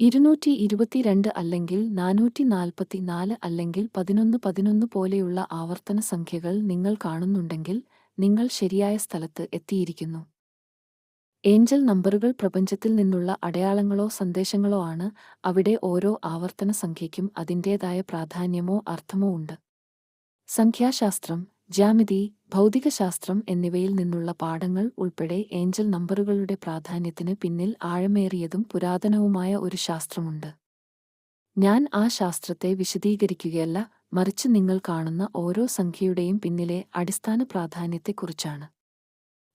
ഇരുന്നൂറ്റി ഇരുപത്തിരണ്ട് അല്ലെങ്കിൽ നാനൂറ്റി നാൽപ്പത്തിനാല് അല്ലെങ്കിൽ പതിനൊന്ന് പതിനൊന്ന് പോലെയുള്ള ആവർത്തന സംഖ്യകൾ നിങ്ങൾ കാണുന്നുണ്ടെങ്കിൽ നിങ്ങൾ ശരിയായ സ്ഥലത്ത് എത്തിയിരിക്കുന്നു. ഏഞ്ചൽ നമ്പറുകൾ പ്രപഞ്ചത്തിൽ നിന്നുള്ള അടയാളങ്ങളോ സന്ദേശങ്ങളോ ആണ്. അവിടെ ഓരോ ആവർത്തന സംഖ്യയ്ക്കും അതിന്റേതായ പ്രാധാന്യമോ അർത്ഥമോ ഉണ്ട്. സംഖ്യാശാസ്ത്രം ജ്യാമിതി ഭൗതികശാസ്ത്രം എന്നിവയിൽ നിന്നുള്ള പാഠങ്ങൾ ഉൾപ്പെടെ ഏഞ്ചൽ നമ്പറുകളുടെ പ്രാധാന്യത്തിന് പിന്നിൽ ആഴമേറിയതും പുരാതനവുമായ ഒരു ശാസ്ത്രമുണ്ട്. ഞാൻ ആ ശാസ്ത്രത്തെ വിശദീകരിക്കുകയല്ല മറിച്ച് നിങ്ങൾ കാണുന്ന ഓരോ സംഖ്യയുടെയും പിന്നിലെ അടിസ്ഥാന പ്രാധാന്യത്തെക്കുറിച്ചാണ്.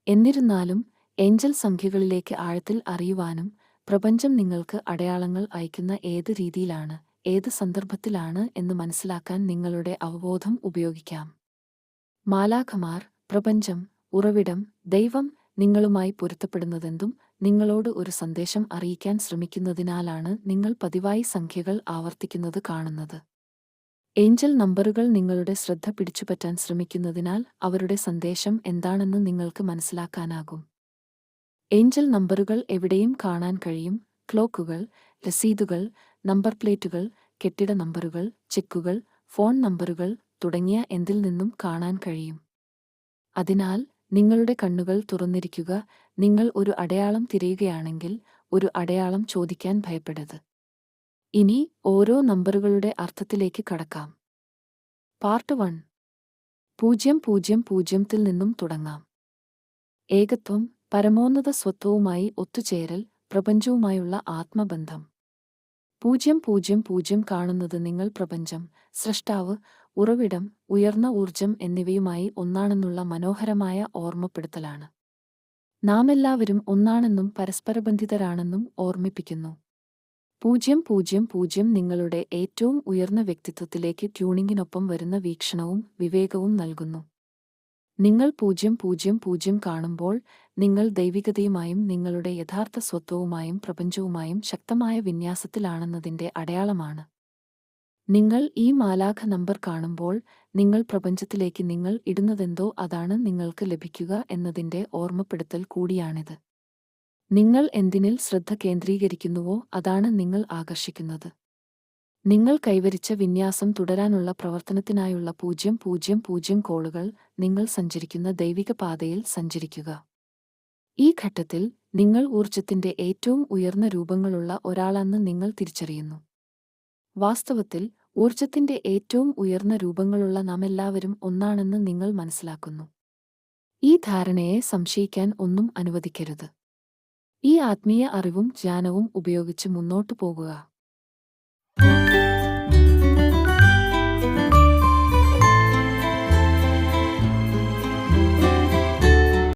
എന്നിരുന്നാലും ഏഞ്ചൽ സംഖ്യകളിലേക്ക് ആഴത്തിൽ അറിയുവാനും പ്രപഞ്ചം നിങ്ങൾക്ക് അടയാളങ്ങൾ അയക്കുന്ന ഏത് രീതിയിലാണ് ഏത് സന്ദർഭത്തിലാണ് എന്ന് മനസ്സിലാക്കാൻ നിങ്ങളുടെ അവബോധം ഉപയോഗിക്കാം. മാലാഖമാർ പ്രപഞ്ചം ഉറവിടം ദൈവം നിങ്ങളുമായി പൊരുത്തപ്പെടുന്നതെന്തും നിങ്ങളോട് ഒരു സന്ദേശം അറിയിക്കാൻ ശ്രമിക്കുന്നതിനാലാണ് നിങ്ങൾ പതിവായി സംഖ്യകൾ ആവർത്തിക്കുന്നത് കാണുന്നത്. ഏഞ്ചൽ നമ്പറുകൾ നിങ്ങളുടെ ശ്രദ്ധ പിടിച്ചുപറ്റാൻ ശ്രമിക്കുന്നതിനാൽ അവരുടെ സന്ദേശം എന്താണെന്ന് നിങ്ങൾക്ക് മനസ്സിലാക്കാനാകും. ഏഞ്ചൽ നമ്പറുകൾ എവിടെയും കാണാൻ കഴിയും. ക്ലോക്കുകൾ രസീതുകൾ നമ്പർ പ്ലേറ്റുകൾ കെട്ടിട നമ്പറുകൾ ചെക്കുകൾ ഫോൺ നമ്പറുകൾ തുടങ്ങിയ എന്തിൽ നിന്നും കാണാൻ കഴിയും? അതിനാൽ നിങ്ങളുടെ കണ്ണുകൾ തുറന്നിരിക്കുക. നിങ്ങൾ ഒരു അടയാളം തിരയുകയാണെങ്കിൽ ഒരു അടയാളം ചോദിക്കാൻ ഭയപ്പെടരുത്. ഇനി ഓരോ നമ്പറുകളുടെ അർത്ഥത്തിലേക്ക് കടക്കാം. Part one. പൂജ്യം പൂജ്യം പൂജ്യത്തിൽ നിന്നും തുടങ്ങാം. ഏകത്വം പരമോന്നത സ്വത്വവുമായി ഒത്തുചേരൽ പ്രപഞ്ചവുമായുള്ള ആത്മബന്ധം. പൂജ്യം പൂജ്യം പൂജ്യം കാണുന്നത് നിങ്ങൾ പ്രപഞ്ചം സൃഷ്ടാവ് ഉറവിടം ഉയർന്ന ഊർജം എന്നിവയുമായി ഒന്നാണെന്നുള്ള മനോഹരമായ ഓർമ്മപ്പെടുത്തലാണ്. നാം എല്ലാവരും ഒന്നാണെന്നും പരസ്പരബന്ധിതരാണെന്നും ഓർമ്മിപ്പിക്കുന്നു. പൂജ്യം പൂജ്യം പൂജ്യം നിങ്ങളുടെ ഏറ്റവും ഉയർന്ന വ്യക്തിത്വത്തിലേക്ക് ട്യൂണിങ്ങിനൊപ്പം വരുന്ന വീക്ഷണവും വിവേകവും നൽകുന്നു. നിങ്ങൾ പൂജ്യം പൂജ്യം പൂജ്യം കാണുമ്പോൾ നിങ്ങൾ ദൈവികതയുമായും നിങ്ങളുടെ യഥാർത്ഥ സ്വത്വവുമായും പ്രപഞ്ചവുമായും ശക്തമായ വിന്യാസത്തിലാണെന്നതിന്റെ അടയാളമാണ്. നിങ്ങൾ ഈ മാലാഖ നമ്പർ കാണുമ്പോൾ നിങ്ങൾ പ്രപഞ്ചത്തിലേക്ക് നിങ്ങൾ ഇടുന്നതെന്തോ അതാണ് നിങ്ങൾക്ക് ലഭിക്കുക എന്നതിന്റെ ഓർമ്മപ്പെടുത്തൽ കൂടിയാണിത്. നിങ്ങൾ എന്തിനിൽ ശ്രദ്ധ കേന്ദ്രീകരിക്കുന്നുവോ അതാണ് നിങ്ങൾ ആകർഷിക്കുന്നത്. നിങ്ങൾ കൈവരിച്ച വിന്യാസം തുടരാനുള്ള പ്രവർത്തനത്തിനായുള്ള പൂജ്യം പൂജ്യം പൂജ്യം കോളുകൾ നിങ്ങൾ സഞ്ചരിക്കുന്ന ദൈവിക പാതയിൽ സഞ്ചരിക്കുക. ഈ ഘട്ടത്തിൽ നിങ്ങൾ ഊർജത്തിന്റെ ഏറ്റവും ഉയർന്ന രൂപങ്ങളുള്ള ഒരാളെന്ന് നിങ്ങൾ തിരിച്ചറിയുന്നു. വാസ്തവത്തിൽ ഊർജത്തിന്റെ ഏറ്റവും ഉയർന്ന രൂപങ്ങളുള്ള നാമെല്ലാവരും ഒന്നാണെന്ന് നിങ്ങൾ മനസ്സിലാക്കുന്നു. ഈ ധാരണയെ സംശയിക്കാൻ ഒന്നും അനുവദിക്കരുത്. ഈ ആത്മീയ അറിവും ജ്ഞാനവും ഉപയോഗിച്ച് മുന്നോട്ടു പോകുക.